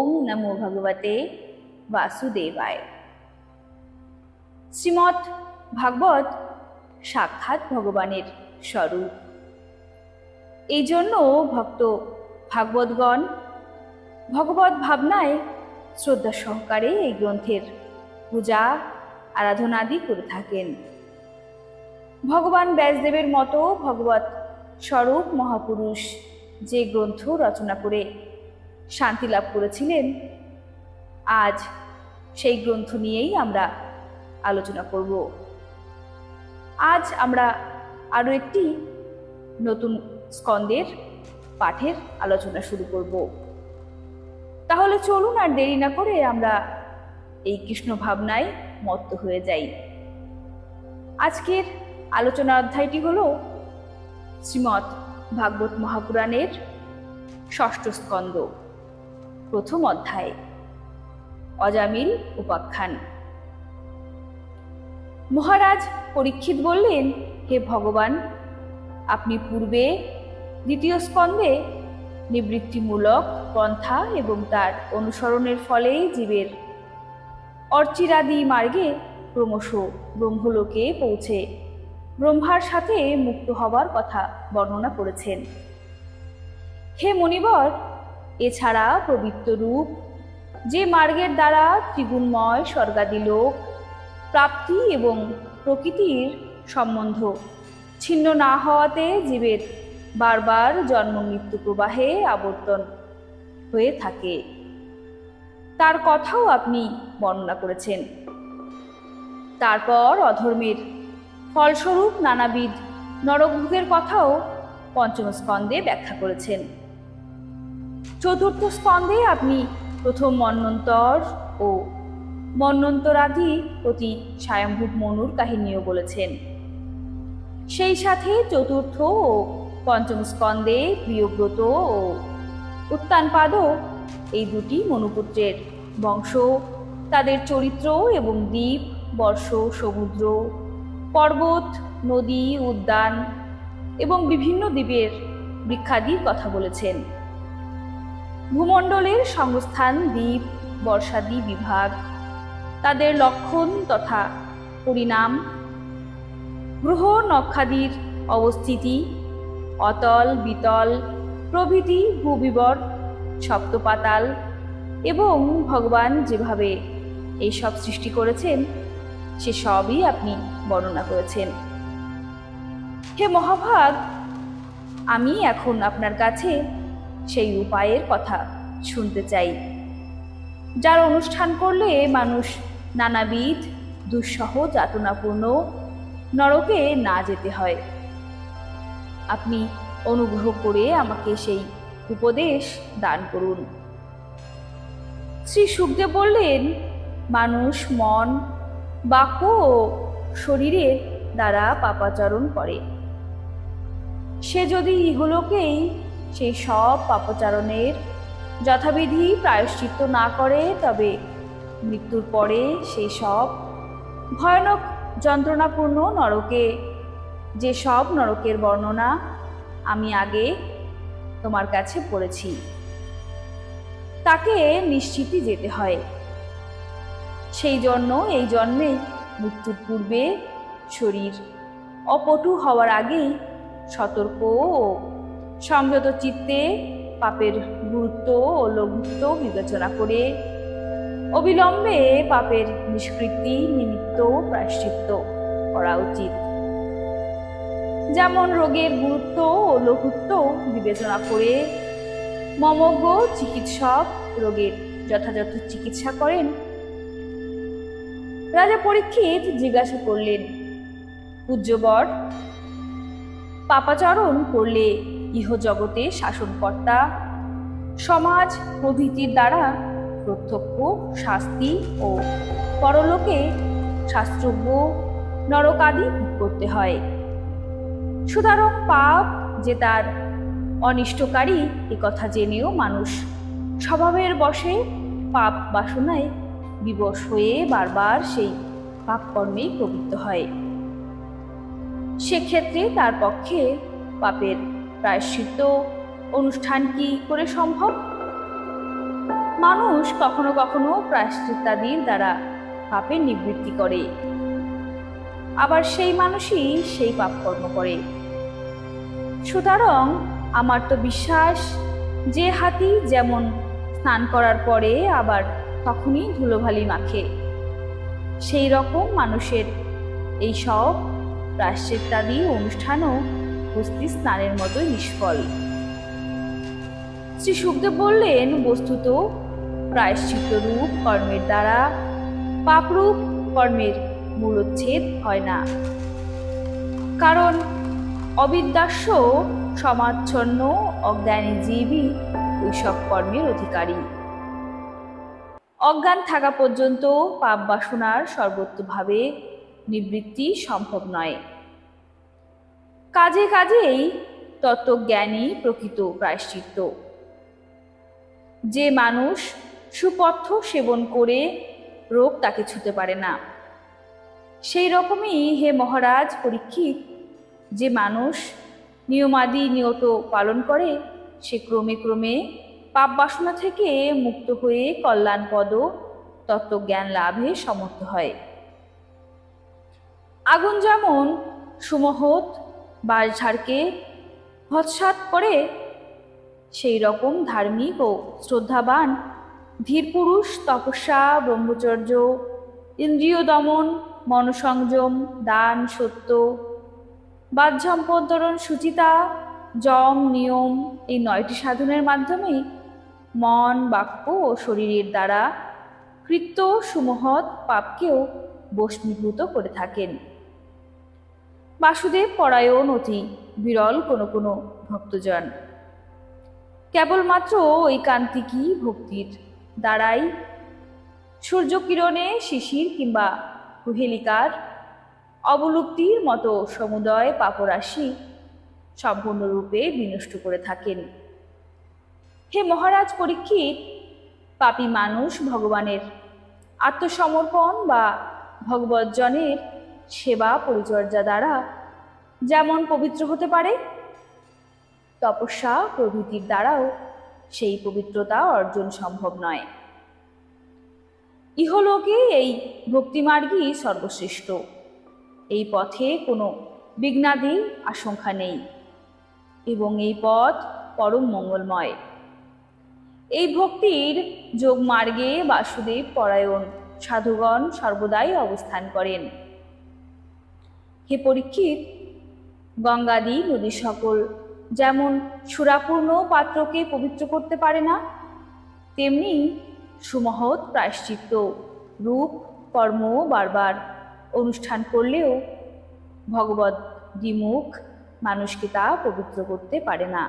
ওম নমো ভগবতে বাসুদেবায় শ্রীমৎ ভাগবত সাক্ষাৎ ভগবানের স্বরূপ এই জন্য ভক্ত ভাগবতগণ ভগবত ভাবনায় শ্রদ্ধা সহকারে এই গ্রন্থের পূজা আরাধনাদি করে থাকেন। ভগবান ব্যাসদেবের মতো ভগবত স্বরূপ মহাপুরুষ যে গ্রন্থ রচনা করে শান্তি লাভ করেছিলেন। আজ সেই গ্রন্থ নিয়েই আমরা আলোচনা করব। আজ আমরা আরও একটি নতুন স্কন্দের পাঠের আলোচনা শুরু করব। তাহলে চলুন আর দেরি না করে আমরা এই কৃষ্ণ ভাবনায় মত্ত হয়ে যাই। আজকের আলোচনা অধ্যায়টি হল শ্রীমৎ ভাগবত মহাপুরাণের ষষ্ঠ স্কন্দ প্রথম অধ্যায়। অজামিল উপাখ্যান। মহারাজ পরীক্ষিত বললেন, হে ভগবান, আপনি পূর্বে দ্বিতীয় স্কন্ধে নিবৃত্তিমূলক পন্থা এবং তার অনুসরণের ফলে জীবের অর্চিরাদি মার্গে ক্রমশ ব্রহ্মলোকে পৌঁছে ব্রহ্মার সাথে মুক্ত হবার কথা বর্ণনা করেছেন। হে মণিবর এছাড়া পবিত্র রূপ, যে মার্গের দ্বারা ত্রিগুণময় স্বর্গাদি লোক, প্রাপ্তি এবং প্রকৃতির সম্বন্ধ। ছিন্ন না হওয়াতে জীবের বারবার জন্ম মৃত্যু প্রবাহে আবর্তন হয়ে থাকে। তার কথাও আপনি বর্ণনা করেছেন। তারপর অধর্মের ফলস্বরূপ নানাবিধ নরকভোগের কথাও পঞ্চম স্কন্ধে ব্যাখ্যা করেছেন। চতুর্থ স্কন্ধে আপনি প্রথম মন্বন্তর ও মন্বন্তরাদি প্রতি স্বয়ম্ভূত মনুর কাহিনীও বলেছেন। সেই সাথে চতুর্থ ও পঞ্চম স্কন্ধে প্রিয়ব্রত ও উত্তানপাদও এই দুটি মনুপুত্রের বংশ, তাদের চরিত্র এবং দ্বীপ, বর্ষ, সমুদ্র, পর্বত, নদী, উদ্যান এবং বিভিন্ন দ্বীপের বৃক্ষাদির কথা বলেছেন। ভূমণ্ডলের সংস্থান দ্বীপ, বর্ষাদি বিভাগ। তাদের লক্ষণ তথা পরিণাম। গ্রহ নক্ষাদির অবস্থিতি, অতল, বিতল, প্রভৃতি ভূবিবর, সপ্তপাতাল এবং ভগবান যেভাবে এই সব সৃষ্টি করেছেন, সে সবই আপনি বর্ণনা করেছেন। হে মহাভাগ, আমি এখন আপনার কাছে সেই উপায়ের কথা শুনতে চাই। যার অনুষ্ঠান করলে মানুষ নানাবিধ দুঃসহ, যাতনাপূর্ণ নরকে না যেতে হয়। আপনি অনুগ্রহ করে আমাকে সেই উপদেশ দান করুন। শ্রী সুখদেব বললেন, মানুষ মন, বাক্য ও শরীরের দ্বারা পাপাচরণ করে। সে যদি ইহলোকেই সেই সব পাপচারণের যথাবিধি প্রায়শ্চিত্ত না করে, তবে মৃত্যুর পরে সেই সব ভয়ানক যন্ত্রণাপূর্ণ নরকে, যে সব নরকের বর্ণনা আমি আগে তোমার কাছে পড়েছি। তাকে নিশ্চিতই যেতে হয়। সেই জন্য এই জন্মে মৃত্যুর পূর্বে শরীর অপটু হওয়ার আগেই সতর্ক ও সংযত চিত্তে পাপের গুরুত্ব ও লঘুত্ব বিবেচনা করে অবিলম্বে পাপের নিষ্কৃতি নিমিত্ত প্রায়শ্চিত্ত করা উচিত। যেমন রোগের গুরুত্ব ও লঘুত্ব বিবেচনা করে মমজ্ঞ চিকিৎসক রোগের যথাযথ চিকিৎসা করেন। রাজা পরীক্ষিত জিজ্ঞাসা করলেন, পূজ্যবর, পাপাচরণ করলে ইহজগতে শাসনকর্তা। সমাজ প্রভৃতির দ্বারা প্রত্যক্ষ শাস্তি ও পরলোকে শাস্ত্রজ্ঞ নরকাদি করতে হয়। সুতরাং পাপ যে তার অনিষ্টকারী কথা জেনেও মানুষ স্বভাবের বশে পাপ বাসনায় বিবশ হয়ে বারবার সেই পাপকর্মেই প্রবৃত্ত হয়। সেক্ষেত্রে তার পক্ষে পাপের প্রায়শ্চিত্ত অনুষ্ঠান কি করে সম্ভব? মানুষ কখনো কখনো প্রায়শ্চিত্তাদির দ্বারা পাপের নিবৃত্তি করে। আবার সেই মানুষই সেই পাপ কর্ম করে। সুতরাং আমার তো বিশ্বাস, যে হাতি যেমন স্নান করার পরে আবার তখনই ধুলোভালি মাখে, সেই রকম মানুষের এই সব প্রায়শ্চিত্তাদি অনুষ্ঠানও হস্তি স্নানের মতোই নিষ্ফল। শ্রী সুখদেব বললেন, বস্তুত প্রায়শ্চিত্ত রূপ কর্মের দ্বারা পাপরূপ কর্মের মূলোচ্ছেদ হয় না। কারণ অবিদ্যাস্য সমাচ্ছন্ন, অজ্ঞানী জীবই ওইসব কর্মের অধিকারী। অজ্ঞান থাকা পর্যন্ত পাপ বাসনার সর্বত্রভাবে নিবৃত্তি সম্ভব নয়। কাজে কাজেই তত্ত্বজ্ঞানী প্রকৃত প্রায়শ্চিত্ত। যে মানুষ সুপথ্য সেবন করে, রোগ তাকে ছুতে পারে না। সেই রকমই হে মহারাজ পরীক্ষিত, যে মানুষ নিয়মাদি নিয়ত পালন করে, সে ক্রমে ক্রমে পাপ বাসনা থেকে মুক্ত হয়ে কল্যাণপদ তত্ত্বজ্ঞান লাভে সমর্থ হয়। আগুন যেমন সুমহৎ বাঁশঝাড়কে ভৎসাত করে। সেই রকম ধার্মিক ও শ্রদ্ধাবান ধীর পুরুষ তপস্যা, ব্রহ্মচর্য ইন্দ্রিয় দমন মনসংযম, দান, সত্য বাহ্যম্পন্তরণ সুচিতা, যম, নিয়ম এই নয়টি সাধনের মাধ্যমে মন, বাক্য ও শরীরের দ্বারা কৃত্য সুমহৎ পাপকেও বস্মীভূত করে থাকেন। বাসুদেব পরায়ণ অতি বিরল কোনো কোনো ভক্তজন। কেবলমাত্র ওই কান্তিকী ভক্তির দ্বারাই। সূর্যকিরণে শিশির কিংবা কুহেলিকার অবলুপ্তির মতো সমুদয় পাপরাশি সম্পূর্ণরূপে বিনষ্ট করে থাকেন। হে মহারাজ পরীক্ষিত, পাপী মানুষ ভগবানের আত্মসমর্পণ বা ভগবৎজনের সেবা পরিচর্যা দ্বারা যেমন পবিত্র হতে পারে, তপস্যা প্রভৃতির দ্বারাও সেই পবিত্রতা অর্জন সম্ভব নয়। ইহলোকে এই ভক্তিমার্গই সর্বশ্রেষ্ঠ। এই পথে কোনো বিঘ্নাদির আশঙ্কা নেই এবং এই পথ পরম মঙ্গলময়। এই ভক্তির যোগমার্গে বাসুদেব পরায়ণ সাধুগণ সর্বদাই অবস্থান করেন। হে পরীক্ষিত, গঙ্গাদি নদী সকল, যেমন সুরাপূর্ণ পাত্রকে পবিত্র করতে পারে না, তেমনি সুমহৎ প্রায়শ্চিত্ত, রূপ, কর্ম বারবার অনুষ্ঠান করলেও ভগবত দ্বিমুখ মানুষকে তা পবিত্র করতে পারে না।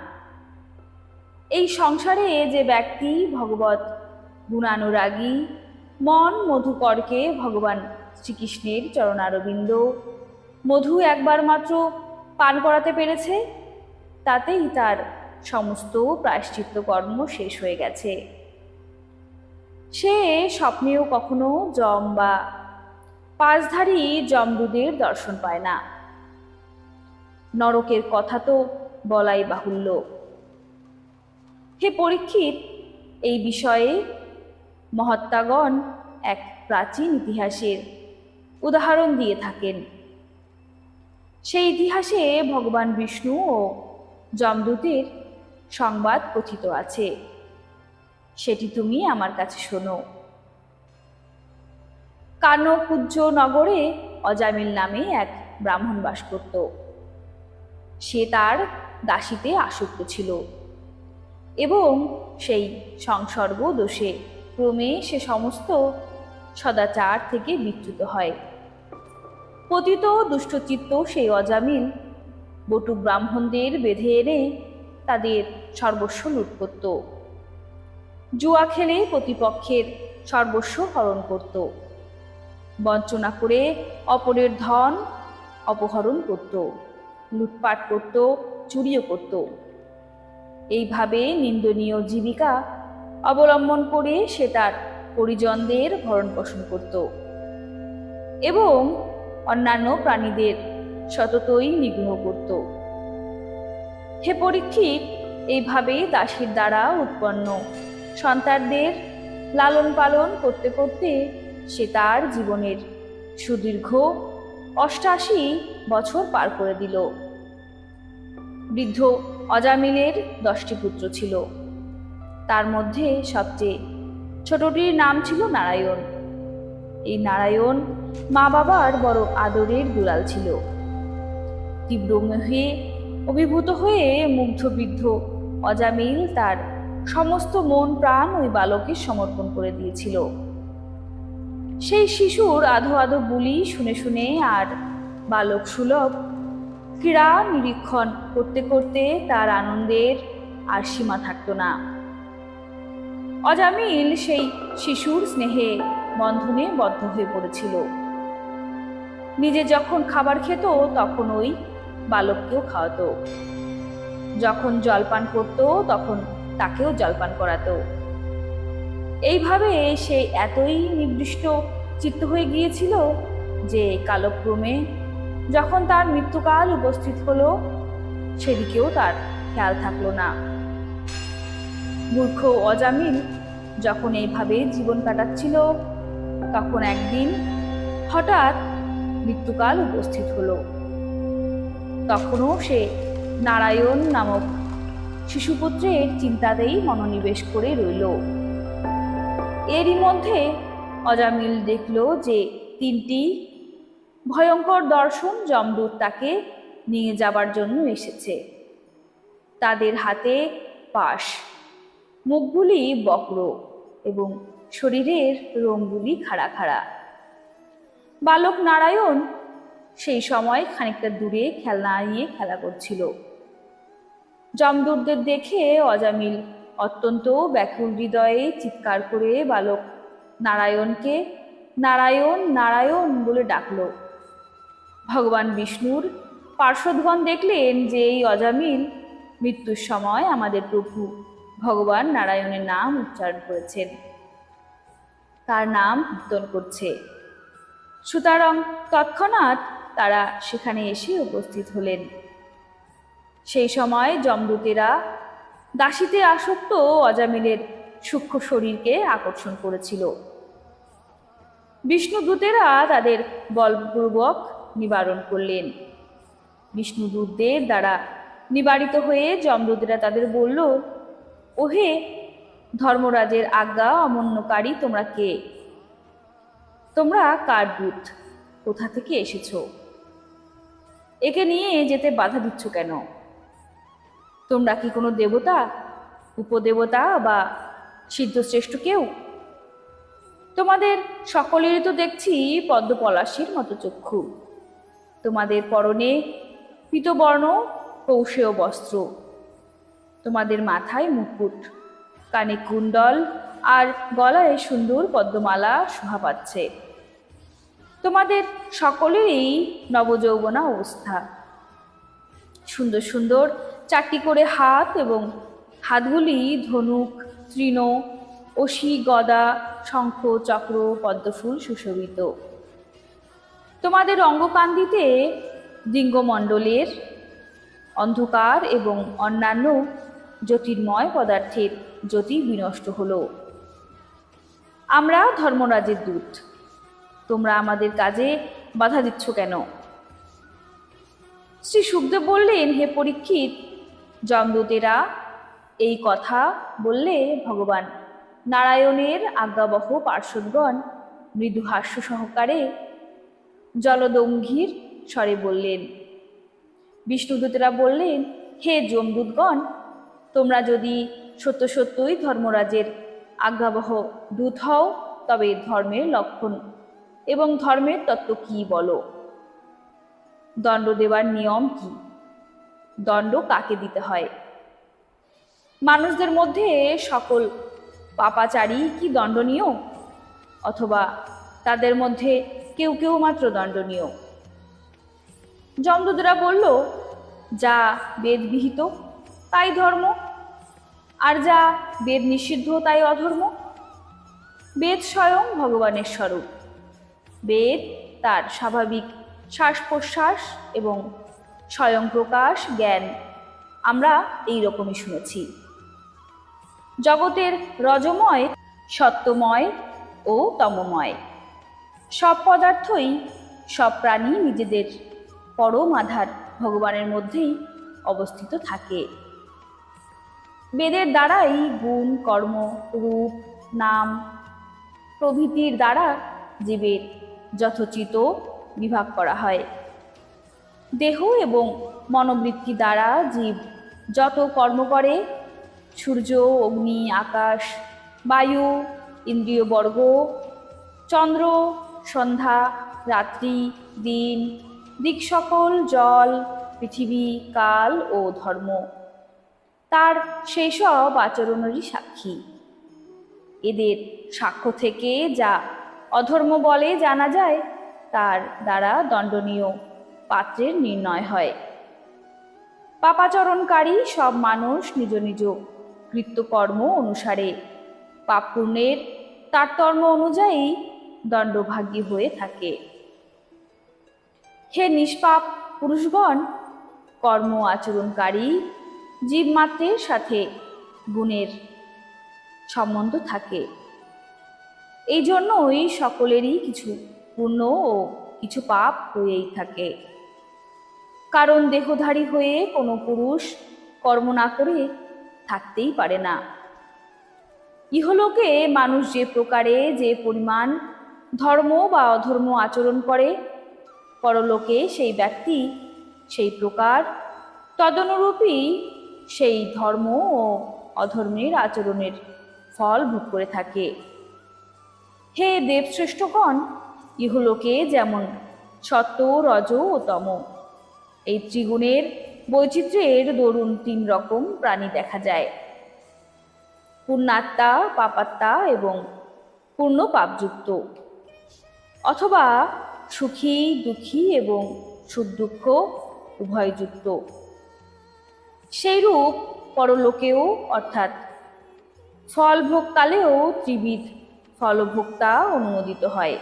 এই সংসারে যে ব্যক্তি ভগবত গুণানুরাগী, মন মধুকরকে ভগবান শ্রীকৃষ্ণের চরণারবিন্দ মধু একবার মাত্র পান করাতে পেরেছে, তাতেই তার সমস্ত প্রায়শ্চিত্ত কর্ম শেষ হয়ে গেছে। সে স্বপ্নেও কখনো জম বা পাঁচধারী জমদূদের দর্শন পায় না। নরকের কথা তো বলাই বাহুল্য। হে পরীক্ষিত, এই বিষয়ে মহাত্মাগণ এক প্রাচীন ইতিহাসের উদাহরণ দিয়ে থাকেন। সেই ইতিহাসে ভগবান বিষ্ণু ও যমদূতের সংবাদ কথিত আছে। সেটি তুমি আমার কাছে শোনো। কানকুজ্জ নগরে অজামিল নামে এক ব্রাহ্মণ বাস করত। সে তার দাসীতে আসক্ত ছিল এবং সেই সংসর্গ দোষে ক্রমে সে সমস্ত সদাচার থেকে বিচ্যুত হয়। পতিত দুষ্টচিত্ত সেই অজামিল। বটু ব্রাহ্মণদের বেঁধে এনে তাদের সর্বস্ব লুট করত। জুয়া খেলে প্রতিপক্ষের সর্বস্ব হরণ করত। বঞ্চনা করে অপরের ধন অপহরণ করত, লুটপাট করত, চুরিও করত। এইভাবে নিন্দনীয় জীবিকা অবলম্বন করে সে তার পরিজনদের ভরণ পোষণ করত। এবং অন্যান্য প্রাণীদের সততই নিগ্রহ করত। হে পরীক্ষিত, এইভাবে দাসীর দ্বারা উৎপন্ন সন্তানদের লালন পালন করতে করতে সে তার জীবনের সুদীর্ঘ অষ্টাশি বছর পার করে দিল। বৃদ্ধ অজামিলের দশটি পুত্র ছিল। তার মধ্যে সবচেয়ে ছোটটির নাম ছিল নারায়ণ। নারায়ণ মা বাবার বড় আদরের দুলাল ছিল। তীব্র মোহে অভিভূত হয়ে মুগ্ধবিদ্ধ অজামিল তার সমস্ত মন, প্রাণ ওই বালকের সমর্পণ করে দিয়েছিল। সেই শিশুর আধো আধো বুলি শুনে শুনে আর বালক সুলভ ক্রীড়া নিরীক্ষণ করতে করতে তার আনন্দের আর সীমা থাকতো না। অজামিল সেই শিশুর স্নেহে বন্ধনে বদ্ধ হয়ে পড়েছিল। নিজে যখন খাবার খেত, তখন ওই বালককেও খাওয়াতো। যখন জলপান করত, তখন তাকেও জলপান করাতো। এইভাবে সে এতই নির্দিষ্ট চিত্ত হয়ে গিয়েছিল যে কালক্রমে যখন তার মৃত্যুকাল উপস্থিত হলো, সেদিকেও তার খেয়াল থাকল না। মূর্খ অজামিল যখন এইভাবে জীবন কাটাচ্ছিল তখন একদিন হঠাৎ মৃত্যুকাল উপস্থিত হলো। তখনও সে নারায়ণ নামক শিশুপুত্রের চিন্তাতেই মনোনিবেশ করে রইল। এরই মধ্যে অজামিল দেখল যে তিনটি ভয়ঙ্কর দর্শন যমদূত তাকে নিয়ে যাবার জন্য এসেছে। তাদের হাতে পাশ, মুখগুলি বক্র এবং শরীরের রঙগুলি খাড়া খাড়া। বালক নারায়ণ সেই সময় খানিকটা দূরে খেলনা নিয়ে খেলা করছিল। জমদূরদের দেখে অজামিল অত্যন্ত ব্যাকুল হৃদয়ে চিৎকার করে বালক নারায়ণকে নারায়ণ নারায়ণ বলে ডাকল। ভগবান বিষ্ণুর পার্শ্বদগণ দেখলেন যে এই অজামিল মৃত্যুর সময় আমাদের প্রভু ভগবান নারায়ণের নাম উচ্চারণ করেছেন। তার নাম কীর্তন করছে। সুতরাং তৎক্ষণাৎ তারা সেখানে এসে উপস্থিত হলেন। সেই সময় যমদূতেরা দাসীতে আসক্ত অজামিলের সূক্ষ্ম শরীরকে আকর্ষণ করেছিল। বিষ্ণুদূতেরা তাদের বলপূর্বক নিবারণ করলেন। বিষ্ণুদূতদের দ্বারা নিবারিত হয়ে যমদূতেরা তাদের বলল, ওহে ধর্মরাজের আজ্ঞা অমন্যকারী তোমরা কে? তোমরা কার দূত? কোথা থেকে এসেছ? একে নিয়ে যেতে বাধা দিচ্ছ কেন? তোমরা কি কোনো দেবতা, উপদেবতা বা সিদ্ধশ্রেষ্ঠ কেউ? তোমাদের সকলেরই তো দেখছি পদ্মপলাশির মতো চক্ষু। তোমাদের পরনে পীতবর্ণ, কৌশেয় বস্ত্র। তোমাদের মাথায় মুকুট। কানে কুণ্ডল আর গলায় সুন্দর পদ্মমালা শোভা পাচ্ছে। তোমাদের সকলেরই নবযৌবনা অবস্থা। সুন্দর সুন্দর চারটি করে হাত এবং হাতগুলি ধনুক, তৃণ, অসি, গদা, শঙ্খ, চক্র, পদ্মফুল সুশোভিত। তোমাদের অঙ্গকান্দিতে ডিঙ্গমণ্ডলের অন্ধকার এবং অন্যান্য জ্যোতির্ময় পদার্থের জ্যোতি বিনষ্ট হলো। আমরা ধর্মরাজের দূত। তোমরা আমাদের কাজে বাধা দিচ্ছ কেন? শ্রী সুখদেব বললেন, হে পরীক্ষিত, যমদূতেরা এই কথা বললে ভগবান নারায়ণের আজ্ঞাবহ পার্শ্বদগণ মৃদু হাস্য সহকারে জলদঙ্ঘির স্বরে বললেন, বিষ্ণুদূতেরা বললেন, হে যমদূতগণ, তোমরা যদি সত্য সত্যই ধর্মরাজের আজ্ঞাবহ। দূত হও, তবে ধর্মের লক্ষণ। এবং ধর্মের তত্ত্ব কি বলো? দণ্ড দেওয়ার নিয়ম কি? দণ্ড কাকে দিতে হয়? মানুষদের মধ্যে সকল পাপাচারী কি দণ্ডনীয়? অথবা তাদের মধ্যে কেউ কেউ মাত্র দণ্ডনীয়? যমদূতরা বলল, যা বেদবিহিত, তাই ধর্ম। আর যা, বেদ নিষিদ্ধ তাই অধর্ম? বেদ স্বয়ং ভগবানের স্বরূপ। বেদ তার স্বাভাবিক শ্বাস প্রশ্বাস এবং স্বয়ং প্রকাশ, জ্ঞান। আমরা এই রকমই শুনেছি। জগতের রজময়, সত্যময় ও তমময়। সব পদার্থই সব প্রাণী নিজেদের পরম আধার ভগবানের মধ্যেই অবস্থিত থাকে। বেদের দ্বারাই গুণ, কর্ম, রূপ, নাম প্রভৃতির দ্বারা জীবের যথোচিত বিভাগ করা হয়। দেহ এবং মনোবৃত্তি দ্বারা জীব যত কর্ম করে, সূর্য, অগ্নি, আকাশ, বায়ু ইন্দ্রিয়বর্গ চন্দ্র, সন্ধ্যা, রাত্রি, দিন, দিক সকল, জল, পৃথিবী, কাল ও ধর্ম। তার সেই সব আচরণেরই সাক্ষী। এদের সাক্ষ্য থেকে যা অধর্ম বলে জানা যায়, তার দ্বারা দণ্ডনীয় পাত্রের নির্ণয় হয়। পাপাচরণকারী সব মানুষ নিজ নিজ কৃত্যকর্ম অনুসারে পাপ পুণ্যের তারতম্য অনুযায়ী দণ্ডভাগী হয়ে থাকে। হে নিষ্পাপ পুরুষগণ, কর্ম আচরণকারী জীবমাত্রের সাথে গুণের সম্বন্ধ থাকে। এই জন্যই সকলেরই কিছু পুণ্য ও কিছু পাপ হয়েই থাকে। কারণ দেহধারী হয়ে কোনো পুরুষ কর্ম না করে থাকতেই পারে না। ইহলোকে মানুষ যে প্রকারে যে পরিমাণ ধর্ম বা অধর্ম আচরণ করে, পরলোকে সেই ব্যক্তি সেই প্রকার, তদনুরূপী সেই ধর্ম ও অধর্মের আচরণের ফল ভোগ করে থাকে। হে দেবশ্রেষ্ঠগণ, ইহলোকে যেমন সত্য, রজ ও তম, এই ত্রিগুণের বৈচিত্র্যের দরুন তিন রকম প্রাণী দেখা যায়। পূর্ণাত্মা পাপাত্মা এবং পূর্ণ পাপযুক্ত। অথবা সুখী, দুঃখী এবং সুখ দুঃখ উভয়যুক্ত। সেইরূপ পরলোকেও অর্থাৎ ফলভোগকালেও ত্রিবিধ ফলভোক্তা অনুমোদিত হয়।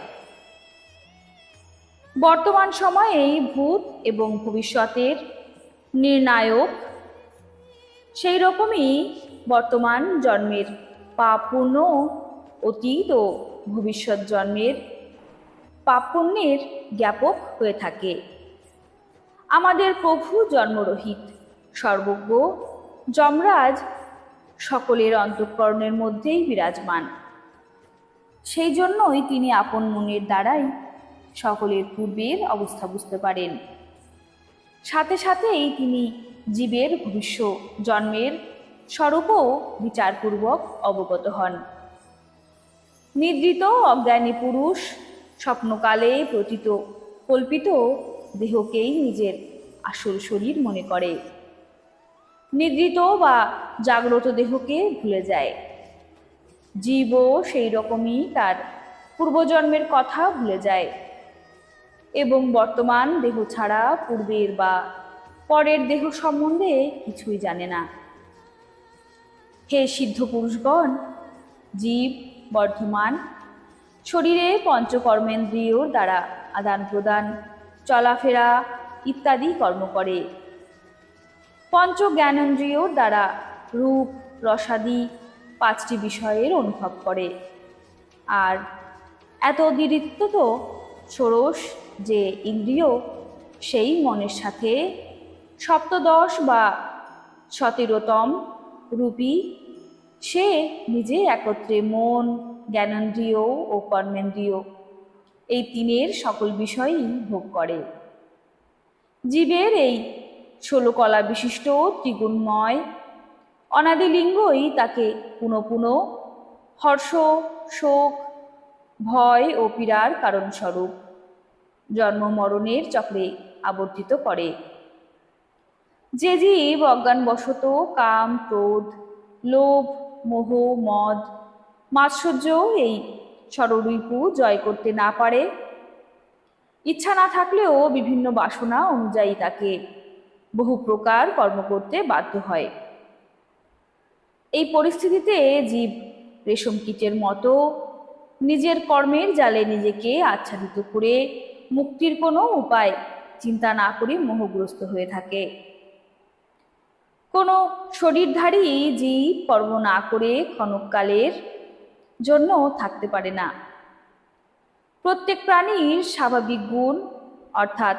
বর্তমান সময়ে ভূত এবং ভবিষ্যতের নির্ণায়ক সেই রকমই বর্তমান জন্মের পাপ পুণ্য অতীত ও ভবিষ্যৎ জন্মের পাপ পুণ্যের জ্ঞাপক হয়ে থাকে। আমাদের প্রভু জন্মরহিত। সর্বজ্ঞ, যমরাজ সকলের অন্তঃকরণের মধ্যেই বিরাজমান। সেই জন্যই তিনি আপন মনের দ্বারাই সকলের পূর্বের অবস্থা বুঝতে পারেন। সাথে সাথেই তিনি জীবের ভবিষ্য জন্মের স্বরূপও বিচারপূর্বক অবগত হন। নিদ্রিত, অজ্ঞানী পুরুষ স্বপ্নকালে প্রতীত কল্পিত দেহকেই নিজের আসল শরীর মনে করে। নিদ্রিত বা জাগ্রত দেহকে ভুলে যায়। জীবও সেই রকমই তার পূর্বজন্মের কথা ভুলে যায়। এবং বর্তমান দেহ ছাড়া পূর্বের বা পরের দেহ সম্বন্ধে কিছুই জানে না। হে সিদ্ধ পুরুষগণ, জীব, বর্ধমান, শরীরে পঞ্চকর্মেন্দ্রিয়র দ্বারা আদান প্রদান চলাফেরা ইত্যাদি কর্ম করে। পঞ্চ জ্ঞানেন্দ্রিয়র দ্বারা রূপ, রসাদি পাঁচটি বিষয়ের অনুভব করে। আর এত অতিরিক্ত তো ষোড়শ যে ইন্দ্রিয়, সেই মনের সাথে সপ্তদশ বা সতেরোতম রূপী, সে নিজে একত্রে মন, জ্ঞানেন্দ্রিয় ও কর্মেন্দ্রিয়। এই তিনের সকল বিষয়ই ভোগ করে। জীবের এই ষোলো কলা বিশিষ্ট, ত্রিগুণময়। অনাদিলিঙ্গই তাকে পুনঃ পুনঃ হর্ষ, শোক, ভয় ও পীড়ার কারণস্বরূপ জন্ম মরণের চক্রে আবর্তিত করে। যে জীব অজ্ঞানবশত কাম, ক্রোধ, লোভ, মোহ, মদ, মাৎসর্য এই ষড়রিপু জয় করতে না পারে। ইচ্ছা না থাকলেও বিভিন্ন বাসনা অনুযায়ী তাকে বহু প্রকার কর্ম করতে বাধ্য হয়। এই পরিস্থিতিতে জীব রেশম কীটের মতো নিজের কর্মের জালে নিজেকে আচ্ছাদিত করে মুক্তির কোনো উপায় চিন্তা না করে মোহগ্রস্ত হয়ে থাকে। কোনো শরীরধারী জীব কর্ম না করে ক্ষণকালের জন্য থাকতে পারে না। প্রত্যেক প্রাণীর স্বাভাবিক গুণ, অর্থাৎ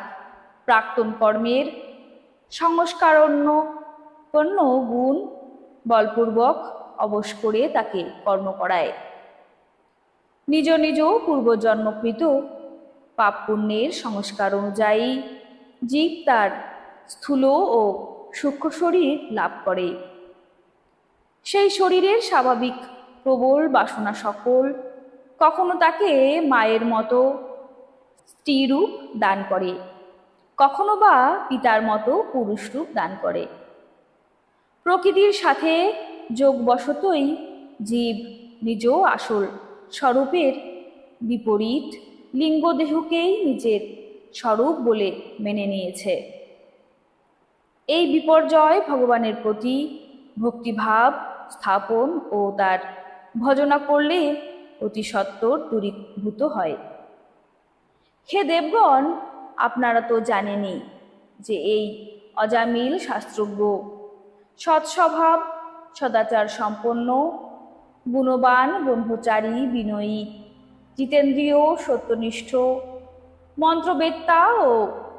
প্রাক্তন কর্মের সংস্কারণ্যপন্ন গুণ বলপূর্বক অবশ করে তাকে কর্ম করায়। নিজ নিজ পূর্বজন্মকৃত পাপ পুণ্যের সংস্কার অনুযায়ী জীব তার স্থূল ও সূক্ষ্ম শরীর লাভ করে। সেই শরীরের স্বাভাবিক প্রবল বাসনা সকল কখনো তাকে মায়ের মতো স্ত্রীরূপ দান করে। কখনো বা পিতার মতো পুরুষ রূপ দান করে। প্রকৃতির সাথে যোগবশতই জীব নিজ আসল স্বরূপের বিপরীত লিঙ্গদেহকেই নিজের স্বরূপ বলে মেনে নিয়েছে। এই বিপর্যয় ভগবানের প্রতি ভক্তিভাব স্থাপন ও তার ভজনা করলে অতি সত্বর দূরীভূত হয়। হে দেবগণ আপনারা তো জানেনই যে এই অজামিল শাস্ত্রজ্ঞ সৎস্বভাব, সদাচার সম্পন্ন, গুণবান, ব্রহ্মচারী, বিনয়ী, জিতেন্দ্রীয়, সত্যনিষ্ঠ, মন্ত্রবেত্তা ও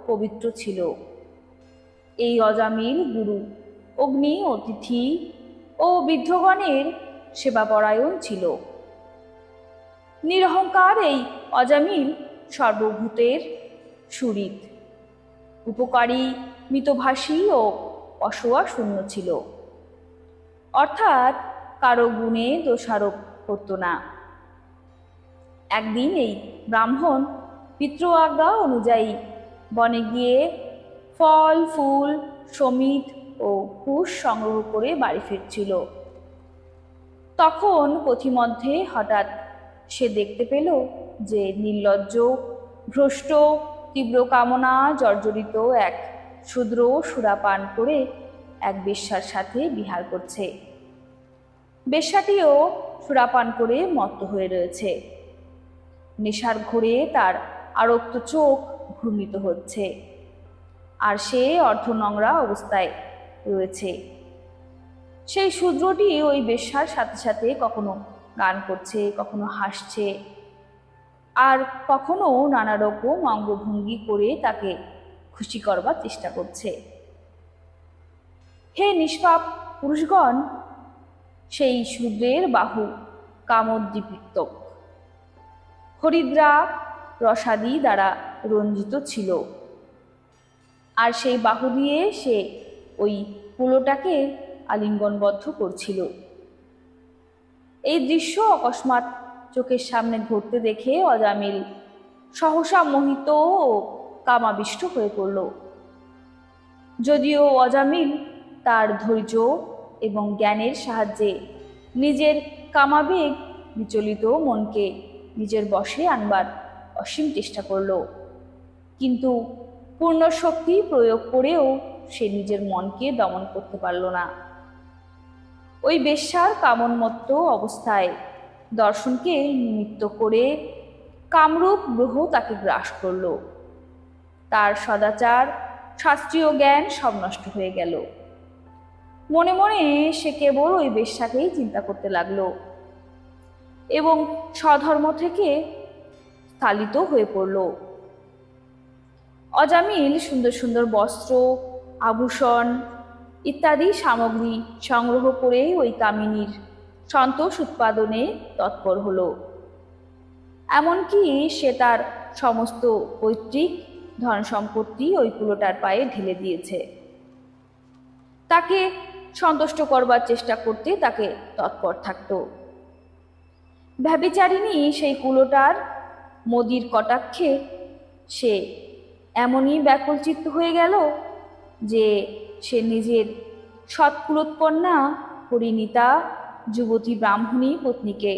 পবিত্র ছিল। এই অজামিল গুরু, অগ্নি, অতিথি ও বৃদ্ধগণের সেবাপরায়ণ ছিল। নিরহংকার এই অজামিল সর্বভূতের সুরিত। উপকারী মিতভাষী ও অসোয়া শূন্য ছিল। অর্থাৎ কারও গুণে দোষারোপ করত না। একদিন এই ব্রাহ্মণ পিতৃ আজ্ঞা অনুযায়ী বনে গিয়ে ফল, ফুল সমিত ও কুশ সংগ্রহ করে বাড়ি ফিরছিল। তখন পথিমধ্যে হঠাৎ সে দেখতে পেল যে নির্লজ্জ, ভ্রষ্ট তীব্র কামনা জর্জরিত এক ক্ষুদ্র সুরাপান করে এক বেশ্যার সাথে বিহার করছে। বেশ্যাটিও সুরাপান করে মত্ত হয়ে রয়েছে। নেশার ঘোরে তার আরক্ত চোখ ঘূর্ণিত হচ্ছে। আর সে অর্ধনংরা অবস্থায় রয়েছে। সেই শূদ্রটি ওই বেশ্যার সাথে সাথে কখনো গান করছে, কখনো হাসছে আর কখনো নানা রকম অঙ্গভঙ্গি করে তাকে খুশি করবার চেষ্টা করছে। হে নিষ্পাপ পুরুষগণ, সেই শূদ্রের বাহু কামোদ্দীপিত হরিদ্রা রসাদি দ্বারা রঞ্জিত ছিল। আর সেই বাহু দিয়ে সে ওই পুলোটাকে আলিঙ্গনবদ্ধ করছিল। এই দৃশ্য অকস্মাৎ চোখের সামনে ঘটতে দেখে অজামিল সহসা মোহিত ও কামাবিষ্ট হয়ে পড়ল। যদিও অজামিল তার ধৈর্য এবং জ্ঞানের সাহায্যে নিজের কামাবেগ বিচলিত মনকে নিজের বশে আনবার অসীম চেষ্টা করল। কিন্তু পূর্ণ শক্তি প্রয়োগ করেও সে নিজের মনকে দমন করতে পারল না। ওই বেশ্যার কামনমত্ত অবস্থায় দর্শনকে নিমিত্ত করে কামরূপ গ্রহ তাকে গ্রাস করল। তার সদাচার, শাস্ত্রীয় জ্ঞান সব নষ্ট হয়ে গেল। মনে মনে সে কেবল ওই বেশ্যাকেই চিন্তা করতে লাগল এবং স্বধর্ম থেকে স্থালিত হয়ে পড়ল। অজামিল সুন্দর সুন্দর বস্ত্র, আভূষণ ইত্যাদি সামগ্রী সংগ্রহ করে ওই কামিনীর সন্তোষ উৎপাদনে তৎপর হল। এমনকি সে তার সমস্ত পৈতৃক ধন সম্পত্তি ওই কুলোটার পায়ে ঢেলে দিয়েছে। তাকে সন্তুষ্ট করবার চেষ্টা করতে তাকে তৎপর থাকত। ব্যবিচারিণী সেই কুলোটার মোদির কটাক্ষে সে এমনই ব্যাকুলচিত্ত হয়ে গেল যে সে নিজের সৎকুলোৎপন্না পরিণীতা যুবতী ব্রাহ্মণী পত্নীকে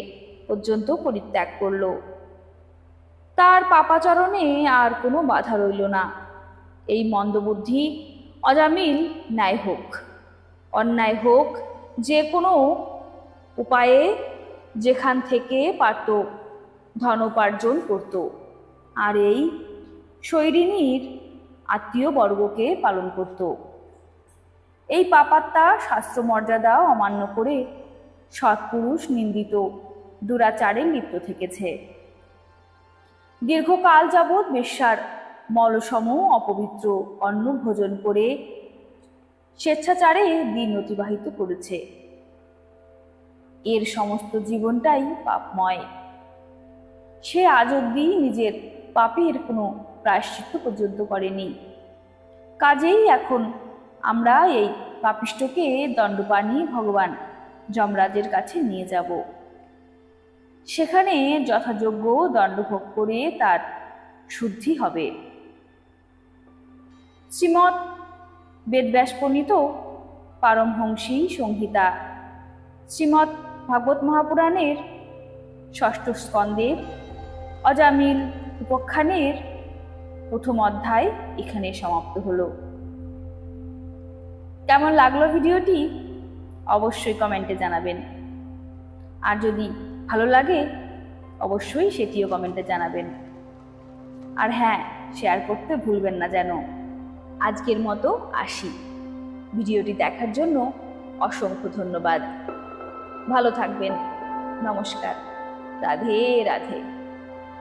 পর্যন্ত পরিত্যাগ করল। তার পাপাচরণে আর কোনো বাধা রইল না। এই মন্দবুদ্ধি অজামিল ন্যায় হোক, অন্যায় হোক, যে কোনো উপায়ে যেখান থেকে পারত ধনোপার্জন করত। আর এই শৈরিনীর আত্মীয় বর্গকে পালন করত। এই পাপাত্তা শাস্ত্র মর্যাদা অমান্য করে সৎপুরুষ নিন্দিত। দুরাচারে লিপ্ত থেকেছে। দীর্ঘকাল যাবৎ বেশ্যার মলসম অপবিত্র। অন্ন ভোজন করে স্বেচ্ছাচারে দিন অতিবাহিত করেছে। এর সমস্ত জীবনটাই পাপময়। সে আজ অব্দি নিজের পাপের কোনো প্রায়শ্চিত্ত পর্যন্ত করেনি। কাজেই এখন আমরা এই পাপিষ্টকে দণ্ডপানি ভগবান যমরাজের কাছে নিয়ে যাব। সেখানে যথাযোগ্য দণ্ডভোগ করে তার শুদ্ধি হবে। শ্রীমৎ বেদব্যাস প্রণীত পারমহংসী সংহিতা, শ্রীমৎ ভাগবত মহাপুরাণের ষষ্ঠ স্কন্দের অজামিল উপাখ্যানের প্রথম অধ্যায় এখানে সমাপ্ত হলো। কেমন লাগল ভিডিওটি? অবশ্যই কমেন্টে জানাবেন। আর যদি ভালো লাগে, অবশ্যই সেটিও কমেন্টে জানাবেন। আর হ্যাঁ শেয়ার করতে ভুলবেন না যেন। আজকের মতো আসি। ভিডিওটি দেখার জন্য অসংখ্য ধন্যবাদ। ভালো থাকবেন। নমস্কার। রাধে রাধে।